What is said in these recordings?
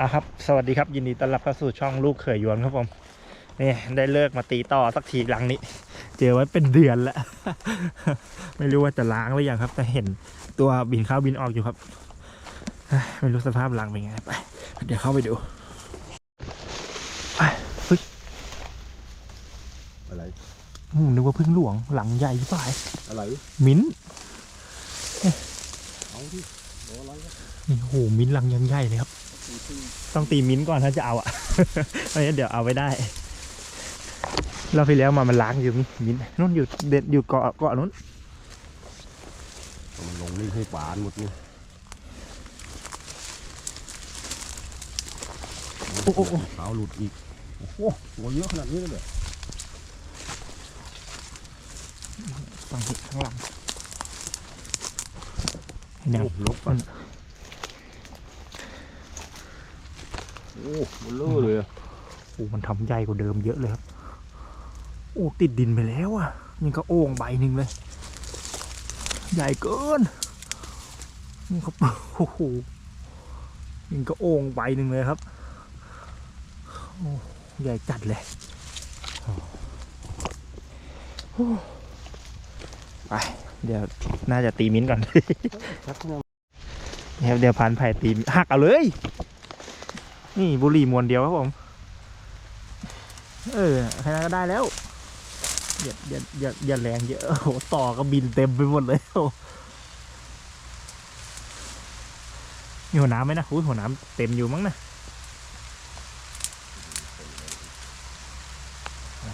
อะครับ สวัสดีครับ ยินดีต้อนรับเข้าสู่ช่องลูกเขยยวนครับผม นี่ได้เลิกมาตีต่อสักทีหลังนี้ เจอไว้เป็นเดือนแล้ว ไม่รู้ว่าจะล้างหรือยังครับแต่เห็นตัวบินเข้าบินออกอยู่ครับเฮ้ยไม่รู้สภาพล้างเป็นไงไปเดี๋ยวเข้าไปดูไปเฮ้ยอะไรผมนึกว่าพึ่งหลวงหลังใหญ่ไปอะไร มิ้นท์เอาที่โอ้ร้อยนี่โห มิ้นท์หลังยังใหญ่เลยครับ ต้องตีมิ้นท์ก่อนถ้าจะเอาอะไม่งั้นเดี๋ยวเอาไม่ได้ เราไปแล้วมามันล้างอยู่นี่มิ้นท์นู่นอยู่เด็ดอยู่เกาะเกาะนู้นมันลงนี่ให้ปานหมดนี่โอ้โอ้โอ้ขาวหลุดอีก โอ้โหตัวเยอะขนาดนี้เลยเหรอฟังที่ข้างหลังแนวโอ้ลบก่อน โอ้มันเลอเลยอะโอ้มันทำใหญ่กว่าเดิมเยอะเลยครับ โอ้ติดดินไปแล้วอะนี่ก็โอ่งใบหนึ่งเลย ใหญ่เกินนี่เขาโอ้โหนี่ก็โอ่งใบหนึ่งเลยครับโอ้ใหญ่จัดเลยโอ้ไปเดี๋ยวน่าจะตีมิ้นท์ก่อนชักเนี่เดี๋ยวเดี๋ยวพันไผ่ตีหักเอาเลย นี่บุหรี่มวนเดียวครับผม เออแค่นั้นก็ได้แล้วอย่าอย่าอย่าอย่าแรงเยอะโอ้โหต่อก็บินเต็มไปหมดเลยโอ้มีหัวน้ำไหมนะอุ้ยหัวน้ำเต็มอยู่มั้งนะ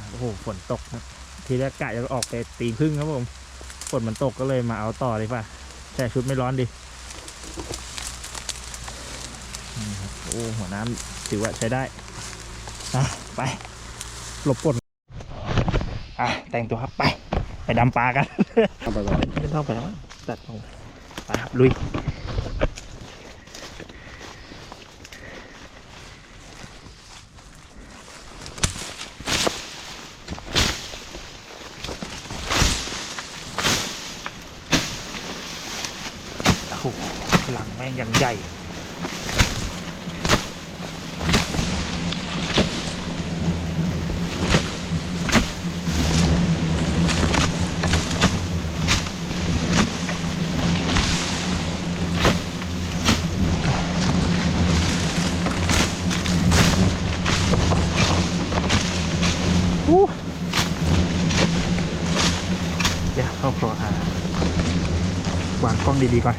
โอ้โหฝนตกครับทีแรกกะจะออกไปตีพึ่งครับผมฝนมันตกก็เลยมาเอาต่อเลยป่ะแต่ชุดไม่ร้อนดิ นี่ครับโอ้หัวน้ำถือว่าใช้ได้อะไปหลบฝนอะแต่งตัวครับไป ไปดำปลากันเอาไปก่อนไม่ต้องไปแล้วตัดลงไปครับลุยโอ้โหหลังแม่งยังใหญ่ เดี๋ยวเข้าครัวอ่าวางกล้องดีๆก่อน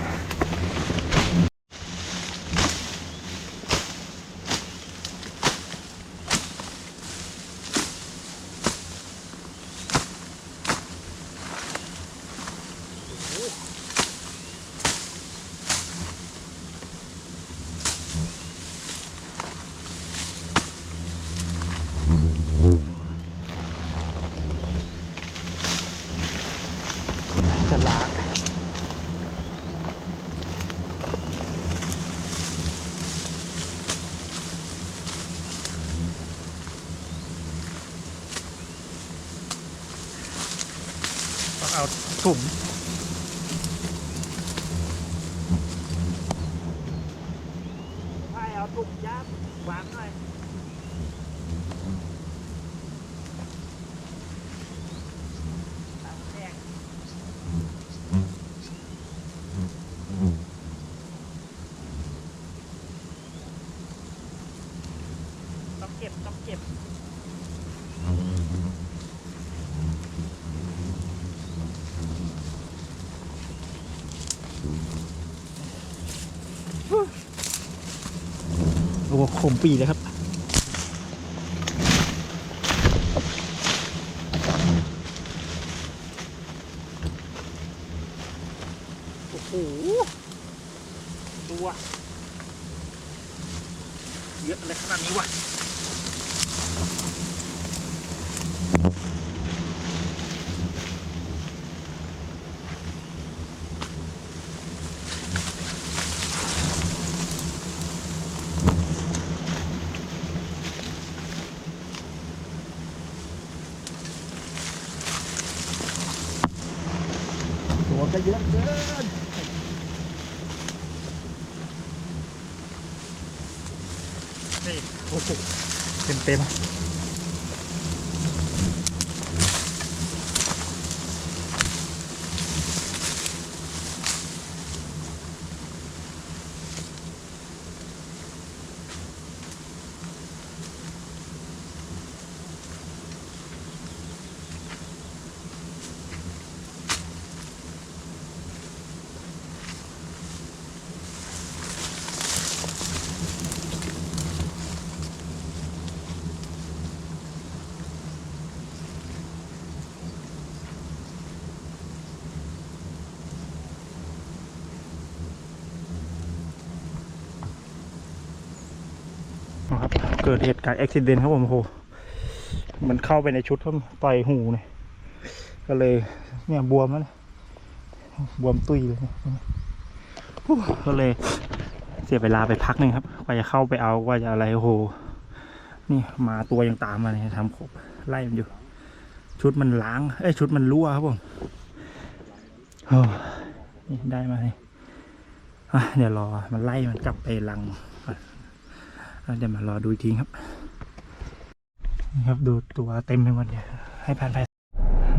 จะล้าง ต้องเอาถุงใช่เอาถุงยัดวางหน่อยตัดแห้งต้องเก็บต้องเก็บ ผมปีเลยครับ โอ้โหตัวเยอะอะไรขนาดนี้วะ ตัวก็เยอะเเกิดเหตุการณ์อุบิเหตุครับผมโหมันเข้าไปในชุดครับต่อยหูเนี่ยก็เลยเนี่ยบวมแล้วนี่ยบวมตุยเลยก็เลยเสียเวลาไปพักหนึ่งครับกว่าจะเข้าไปเอากว่าจะอะไรโอ้โห นี่มาตัวยังตามมาเนี่ยทำขบไล่มันอยู่ ชุดมันล้างเอ้ยชุดมันรั่วครับผมโอ้นี่ได้มาเนี่ยอะเดี๋ยวรอมันไล่มันกลับไปรัง เดี๋ยวมารอดูอีกทีครับนี่ครับดูตัวเต็มไปหมดเนี่ยให้พันไผ่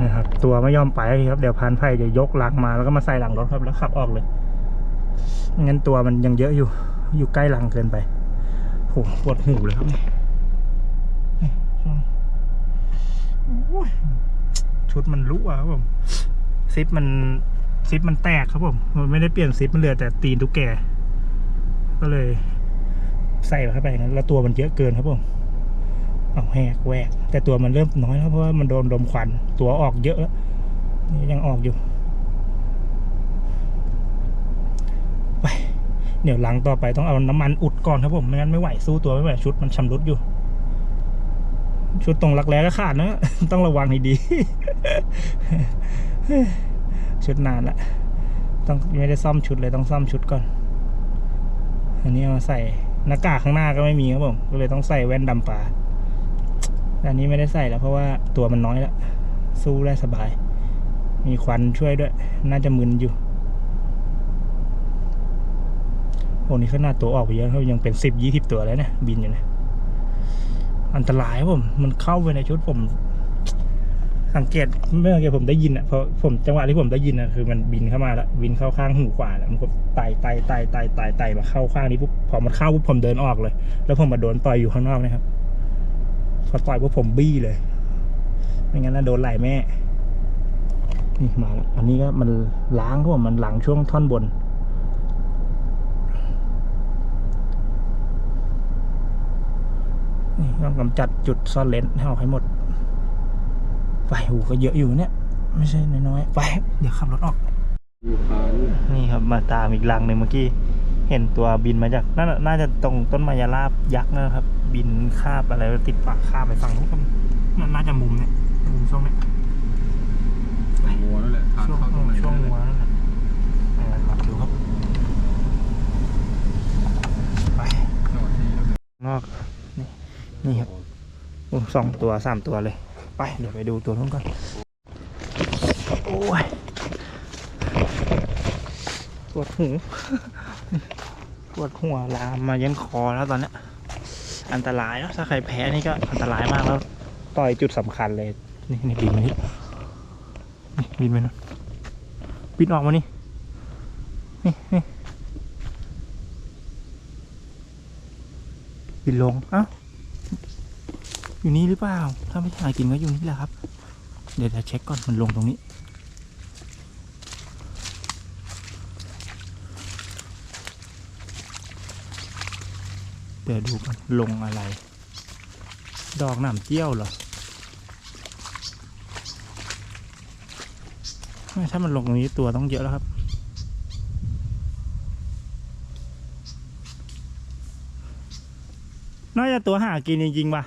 นะครับ ตัวไม่ยอมไปครับเดี๋ยวพันไผ่จะยกหลังมาแล้วก็มาใส่หลังรถครับแล้วขับออกเลยงั้นตัวมันยังเยอะอยู่ อยู่ใกล้หลังเกินไปโหปวดหูเลยครับนี่นี่ยชุดมันรั่วครับผมซิปมันซิปมันแตกครับผม มันไม่ได้เปลี่ยนซิปมันเหลือแต่ตีนตุ๊กแก ก็เลย ใส่เข้าไปอย่างนั้นแล้วตัวมันเยอะเกินครับผมเอาแหกแหวก แต่ตัวมันเริ่มน้อยแล้วเพราะว่ามันโดนดมควันตัวออกเยอะแล้วนี่ยังออกอยู่ไปเดี๋ยวหลังต่อไปต้องเอาน้ำมันอุดก่อนครับผมไม่งั้นไม่ไหวสู้ตัวไม่ไหวชุดมันชำรุดอยู่ ชุดตรงรักแร้ก็ขาดนะต้องระวังให้ดีชุดนานละต้องไม่ได้ซ่อมชุดเลยต้องซ่อมชุดก่อน อันนี้เอามาใส่ หน้ากากข้างหน้าก็ไม่มีครับผมก็เลยต้องใส่แว่นดำปลาแต่อันนี้ไม่ได้ใส่แล้วเพราะว่าตัวมันน้อยแล้วสู้ได้สบาย มีควันช่วยด้วย น่าจะมึนอยู่โอ้นี่ขนาดตัวออกไปเยอะเขายังเป็นสิบยี่สิบตัวแล้วเนี่ยบินอยู่นะอันตรายครับผมมันเข้าไปในชุดผม สังเกตไม่สังเกตผมได้ยินอะเพราะผมจังหวะที่ผมได้ยินอะคือมันบินเข้ามาแล้วบินเข้าข้างหูขวาแล้วมันก็ไต่ไต่ไต่ไต่ไต่ไต่มาเข้าข้างนี้ปุ๊บพอมันเข้าปุ๊บผมเดินออกเลย แล้วผมมาโดนต่อยอยู่ข้างนอกนะครับพอต่อยปุ๊บผมบี้เลยไม่งั้นน่าโดนไหล่แม่นี่มาแล้วอันนี้ก็มันล้างครับผมมันหลังช่วงท่อนบนนี่ต้องกำจัดจุดซ่อนเลนให้ออกให้หมด ไปหูก็เยอะอยู่เนี่ย ไม่ใช่น้อยๆไป เดี๋ยวขับรถออกอยู่คานนี่ครับมาตามอีกลังหนึ่งเมื่อกี้ เห็นตัวบินมาจากน่าน่าจะตรงต้นมายาลาบยักษ์นะครับ บินคาบอะไรติดปากคาบไปฝั่งนู้นครับน่าน่าจะมุมเนี่ยมุมช่วงเนี้ยงัวนั่นแหละทางช่วงเข้าตรงไหนช่วงหัวนั่นแหละเออลองดูครับไปจอดที่แล้วเนี่ยนอกนี่นี่ครับโอ้สองตัวสามตัวเลย ไปเดี๋ยวไปดูตัวนู้นก่อน โอ้ยปวดหูปวดหัวลามมายันคอแล้วตอนเนี้ยอันตรายแล้วถ้าใครแพ้นี่ก็อันตรายมากแล้ว ต่อยจุดสำคัญเลย นี่นี่บินมานี่นี่บินมานู่นบินออกมานี่นี่นี่บินลงอ้า อยู่นี่หรือเปล่า ถ้าไม่หากินก็อยู่นี่แหละครับ เดี๋ยวจะเช็คก่อนมันลงตรงนี้ เดี๋ยวดูกันลงอะไร ดอกหนามเจี้ยวเหรอถ้ามันลงตรงนี้ตัวต้องเยอะแล้วครับ น่าจะตัวหากินจริงๆป่ะ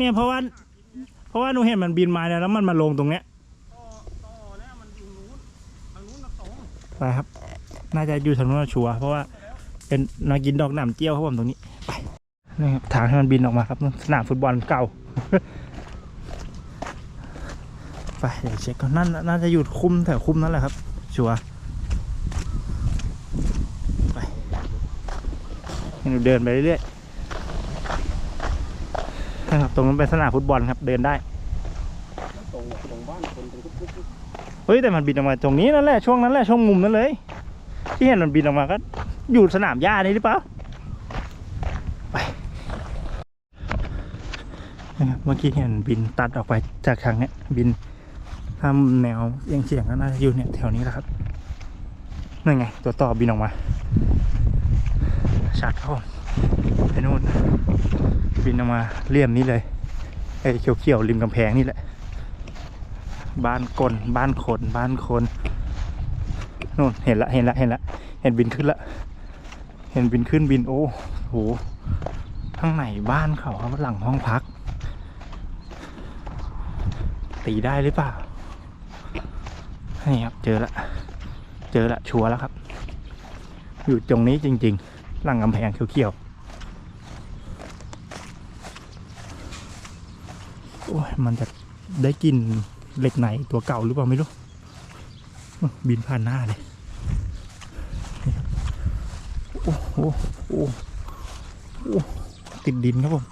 เนี่ยเพราะว่า เพราะว่าหนูเห็นมันบินมาเนี่ยแล้วมันมาลงตรงเนี้ยไปครับ น่าจะอยู่ทางนู้นชัวร์เพราะว่าเป็นนากินดอกหนามเจี้ยวครับผมตรงนี้ไปนี่ครับทางที่มันบินออกมาครับสนามฟุตบอลเก่า ไปเดี๋ยวเช็คก่อนนั่นน่าจะอยู่คุ้มแถวคุ้มนั่นแหละครับ ชัวร์ไปเดินไปเรื่อยๆ ตรงนั้นเป็นสนามฟุตบอลครับเดินได้ตรงตรงบ้านคนตรงทุกทุกเฮ้ยแต่มันบินออกมาตรงนี้นั่นแหละช่วงนั้นแหละช่วงมุมนั้นเลย ที่เห็นมันบินออกมาก็อยู่สนามหญ้านี่หรือเปล่าไปเมื่อกี้เห็นบินตัดออกไปจากทางเนี้ยบินทำแนวเอียงเฉียงก็น่าจะอยู่เนี่ยแถวนี้แหละครับนั่นไงตัวต่อบินออกมาชัดครับผม บินออกมาเลี่ยมนี้เลยไอ้เขียวๆริมกำแพงนี่แหละ บ้านกลบ้านคนบ้านคนนู่นเห็นละเห็นละเห็นละเห็นบินขึ้นละ เห็นบินขึ้นบินโอ้โหข้างในบ้านเขาครับหลังห้องพัก ตีได้หรือเปล่านี่ครับเจอละเจอละชัวร์แล้วครับ อยู่ตรงนี้จริง ๆ หลังกำแพงเขียวๆโอ้ย มันจะได้กลินเหล็กไหนตัวเก่าหรือเปล่าไม่รู้ บินผ่านหน้าเลย โอ้โหโอ้โหติดดินครับผม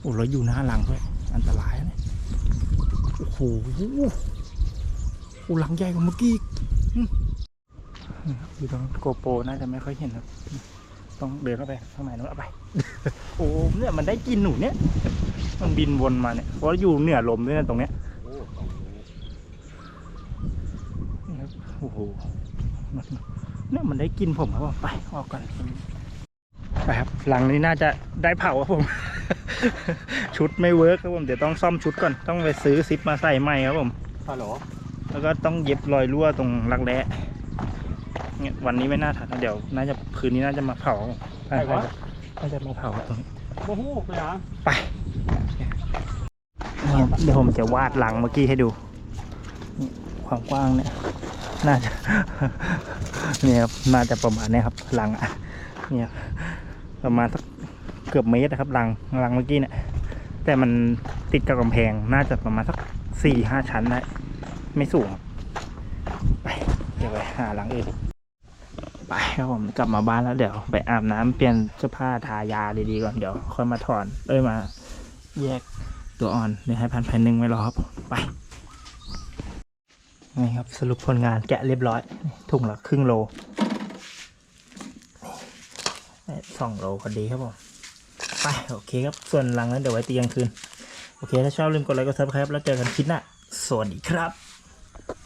โอ้แล้วอยู่หน้าหลังด้วย อันตรายนะโอ้โหโอ้หลังใหญ่กว่าเมื่อกี้อีกอื้อนี่ครับอยู่ตรงโกโปรน่าจะไม่ค่อยเห็นครับ ต้องเดินเข้าไปข้างในนู้นเอาไป โอ้เนี่ยมันได้กินหนูเนี่ย มันบินวนมาเนี่ยเพราะอยู่เหนือลมด้วยนะตรงเนี้ยโอ้ตรงนี่ครับโอ้โหมันเนี่ยมันได้กินผมครับผมไปออกกันไปครับ หลังนี้น่าจะได้เผาครับผม ชุดไม่เวิร์กครับผมเดี๋ยวต้องซ่อมชุดก่อนต้องไปซื้อซิปมาใส่ใหม่ครับผมฮัลโหลแล้วก็ต้องเย็บรอยรั่วตรงรักแร้ เนี่ยวันนี้ไม่น่าทันนะเดี๋ยวน่าจะคืนนี้น่าจะมาเผาครับผมน่าจะมาเผาตรงนี้โอ้โหไปหาไปนี่ครับเดี๋ยวผมจะวาดหลังเมื่อกี้ให้ดูนี่ความกว้างเนี่ยน่าจะ เนี่ยครับน่าจะประมาณเนี้ยครับหลังอะเนี่ยประมาณสักเกือบเมตรนะครับหลังหลังเมื่อกี้เนี่ยแต่มันติดกับกำแพงน่าจะประมาณสักสี่ห้าชั้นได้ไม่สูงครับไปเดี๋ยวไปหาหลังอื่น ไปครับผมกลับมาบ้านแล้วเดี๋ยวไปอาบน้ำเปลี่ยนเสื้อผ้าทายาดีๆก่อนเดี๋ยวค่อยมาถอนเอ้ยมา แยกตัวอ่อนเดี๋ยวให้พันแผ่นหนึ่งไว้รอครับไปนี่ครับสรุปผลงานแกะเรียบร้อยถุงละครึ่งโลนี่สองโลพอดีครับผมไปโอเคครับส่วนหลังนั้นเดี๋ยวไว้ตีกลางคืน โอเค ถ้าชอบลืมกดไลค์กดซับสไครป์แล้วเจอกันคลิปหน้าสวัสดีครับ